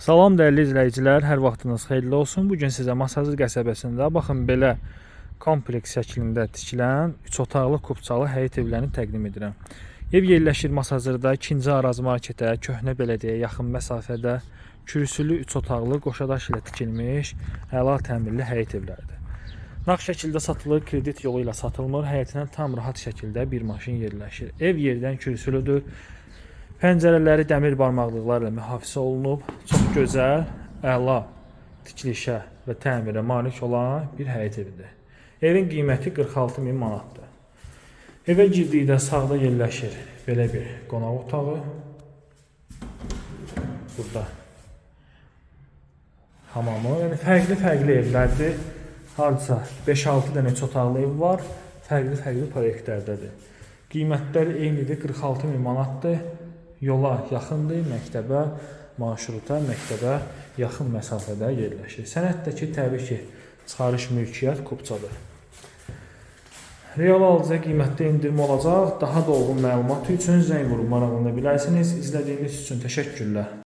Salam dəyərli izləyicilər, hər vaxtınız xeyirli olsun. Bu gün sizə Masazır qəsəbəsində baxın belə kompleks şəklində tikilən 3 otaqlı kubçalı həyət evlərini təqdim edirəm. Ev yerləşir Masazırda 2-ci Araz marketə, Köhnə belədiyəyə yaxın məsafədə kürsülü 3 otaqlı qoşadaş ilə tikilmiş əla təmirli həyət evləridir. Nağd şəkildə satılır, kredit yolu ilə satılmır. Həyətinə tam rahat şəkildə bir maşın yerləşir. Ev yerdən kürsülüdür. Pəncərələri dəmir barmaqlıqlarla mühafizə olunub. Çox gözəl, əla tikilişə və təmirə malik olan bir həyət evidir. Evin qiyməti 46 min manatdır. Evə girdikdə sağda yerləşir belə bir qonaq otağı. Burada hamamı, yəni fərqli-fərqli evlərdir. Hardasa 5-6 dənə otaqlı ev var. Fərqli-fərqli proyektlərdədir. Qiymətləri eynidir, 46 min manatdır. Yola yaxındır, məktəbə, marşruta, məktəbə yaxın məsafədə yerləşir. Sənəddəki təbii ki, çıxarış mülkiyyət kupçadır. Real alıcıya qiymətdə endirim olacaq. Daha dolğun məlumat üçün zəng vurub maraqlana bilərsiniz. İzlədiyiniz üçün təşəkkürlər.